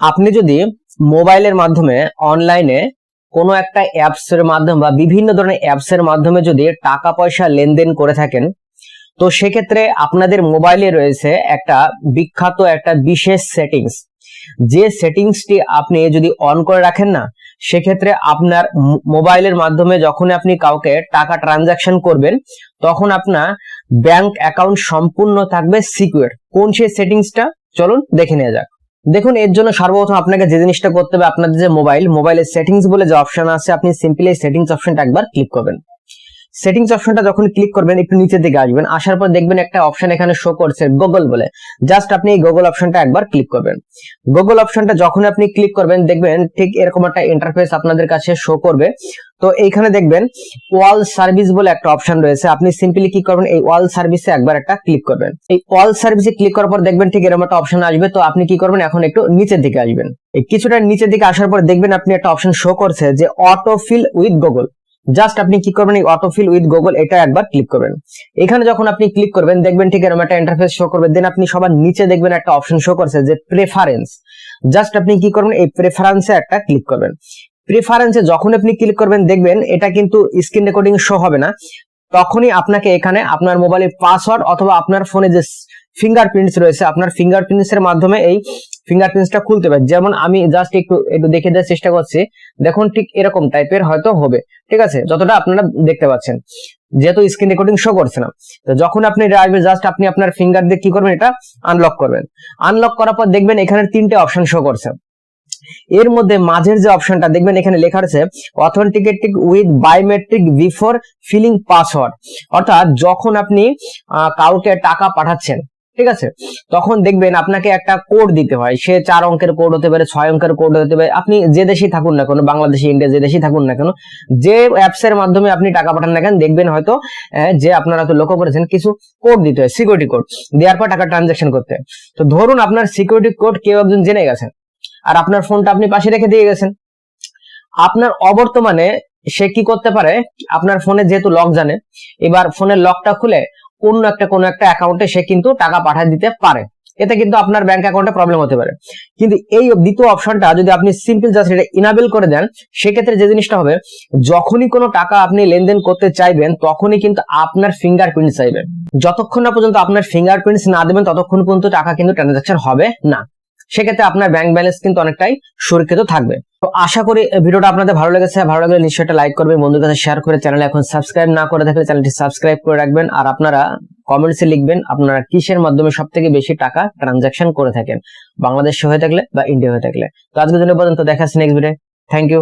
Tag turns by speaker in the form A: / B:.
A: আপনি যদি মোবাইলের মাধ্যমে, অনলাইনে কোনো একটা অ্যাপস এর মাধ্যমে বা বিভিন্ন ধরনের অ্যাপস এর মাধ্যমে যদি টাকা পয়সা লেনদেন করে থাকেন, তো সেক্ষেত্রে আপনাদের মোবাইলে রয়েছে একটা বিখ্যাত একটা বিশেষ সেটিংস যে সেটিংসটি আপনি যদি অন করে রাখেন না, সেক্ষেত্রে আপনার মোবাইলের মাধ্যমে যখন আপনি কাউকে টাকা ট্রানজাকশন করবেন, তখন আপনার ব্যাংক অ্যাকাউন্ট সম্পূর্ণ থাকবে সিকিউর কোন সেই সেটিংসটা? চলুন দেখে নেওয়া যাক। দেখুন, এর জন্য সর্বপ্রথম আপনাকে যে জিনিসটা করতে হবে, আপনাদের যে মোবাইল মোবাইলের সেটিংস বলে যে অপশন আছে, আপনি সিম্পলি সেটিংস অপশনটা একবার ক্লিক করবেন। সেটিংস অপশনটা যখন ক্লিক করবেন, একটু নিচের দিকে আসবেন। আসার পর দেখবেন একটা অপশন এখানে শো করছে গুগল বলে। জাস্ট আপনি এই গুগল অপশনটা একবার ক্লিক করবেন। গুগল অপশনটা যখন আপনি ক্লিক করবেন, দেখবেন ঠিক এরকম একটা ইন্টারফেস আপনাদের কাছে শো করবে। তো এইখানে দেখবেন ওয়াল সার্ভিস বলে একটা অপশন রয়েছে। আপনি সিম্পলি কি করবেন, এই ওয়াল সার্ভিসে একবার একটা ক্লিক করবেন। এই ওয়াল সার্ভিসে ক্লিক করার পর দেখবেন ঠিক এরকম একটা অপশন আসবে। তো আপনি কি করবেন, এখন একটু নিচের দিকে আসবেন। এই কিছুটা নিচের দিকে আসার পর দেখবেন আপনি একটা অপশন শো করছে যে auto fill with Google just আপনি কি করবেন, এই অটো ফিল উইথ গুগল এটা একবার ক্লিক করবেন। এখানে যখন আপনি ক্লিক করবেন, দেখবেন ঠিক এরকম একটা ইন্টারফেস শো করবে। দেন আপনি সবার নিচে দেখবেন একটা অপশন শো করছে যে প্রেফারেন্স জাস্ট আপনি কি করবেন, এই প্রেফারেন্সে একটা ক্লিক করবেন। প্রেফারেন্সে যখন আপনি ক্লিক করবেন, দেখবেন এটা কিন্তু স্ক্রিন রেকর্ডিং শো হবে না। তখনই আপনাকে এখানে আপনার মোবাইলের পাসওয়ার্ড অথবা আপনার ফোনে যে ফিঙ্গারপ্রিন্টস রয়েছে, আপনার ফিঙ্গারপ্রিন্টস এর মাধ্যমে এই ফিঙ্গারপ্রিন্টসটা খুলতে হবে যেমন আমি জাস্ট একটু একটু দেখে দেওয়ার চেষ্টা করছি। দেখুন ঠিক এরকম টাইপের হয়তো হবে। ঠিক আছে? যতটা আপনারা দেখতে পাচ্ছেন। যেহেতু স্ক্রিন রেকর্ডিং শো করছে না। তো যখন আপনি এটা আসবে জাস্ট আপনি আপনার ফিঙ্গার দিয়ে কি করবেন এটা? আনলক করবেন। আনলক করার পর দেখবেন এখানে তিনটে অপশন শো করছে। এর মধ্যে মাঝের যে অপশনটা দেখবেন এখানে লেখা আছে authenticating with biometric before filling password অর্থাৎ যখন আপনি কাউকে টাকা পাঠাচ্ছেন ঠিক আছে? তখন দেখবেন আপনাকে একটা কোড দিতে হয়। সে চার অঙ্কের কোড হতে পারে, ছয় অঙ্কের কোড হতে পারে। আপনি যে দেশেই থাকুন না কেন, বাংলাদেশে, ইন্ডিয়া, যে দেশেই থাকুন না কেন, যে অ্যাপস এর মাধ্যমে আপনি টাকা পাঠান না কেন, দেখবেন হয়তো যে আপনারা তো লক্ষ্য করেছেন, কিছু কোড দিতে হয় সিকিউরিটি কোড দেওয়ার পর টাকা ট্রানজাকশন করতে তো ধরুন আপনার সিকিউরিটি কোড কেউ একজন জেনে গেছেন, আর আপনার ফোনটা আপনি পাশে রেখে দিয়ে গেছেন। আপনার অবর্তমানে সে কি করতে পারে, আপনার ফোনে যেহেতু লক জানে, এবার ফোনের লকটা খুলে অন্য একটা কোনো একটা অ্যাকাউন্টে সে কিন্তু টাকা পাঠিয়ে দিতে পারে। এতে কিন্তু আপনার ব্যাংক অ্যাকাউন্টে প্রবলেম হতে পারে। কিন্তু এই দ্বিতীয় অপশনটা যদি আপনি সিম্পল জাস্ট এটা ইনাবেল করে দেন, সেক্ষেত্রে যে জিনিসটা হবে, যখনই কোনো টাকা আপনি লেনদেন করতে চাইবেন, তখনই কিন্তু আপনার ফিঙ্গারপ্রিন্ট চাইবেন। যতক্ষণ না পর্যন্ত আপনার ফিঙ্গারপ্রিন্টস না দেবেন, ততক্ষণ পর্যন্ত টাকা কিন্তু ট্রানজাকশন হবে না। সেক্ষেত্রে আপনার ব্যাংক ব্যালেন্স কিন্তু অনেকটাই সুরক্ষিত থাকবে। তো আশা করি ভিডিওটা আপনাদের ভালো লেগেছে। ভালো লাগলে নিশ্চয়ই একটা লাইক করবেন বন্ধুর কাছে শেয়ার করে চ্যানেল এখন সাবস্ক্রাইব না করে থাকলে চ্যানেলটি সাবস্ক্রাইব করে রাখবেন। আর আপনারা কমেন্টসে লিখবেন আপনারা কিসের মাধ্যমে সব থেকে বেশি টাকা ট্রানজাকশন করে থাকেন, বাংলাদেশে হয়ে থাকলে বা ইন্ডিয়া হয়ে থাকলে। তো আজকের জন্য পর্যন্ত, দেখা নেক্সট ভিডিও থ্যাংক ইউ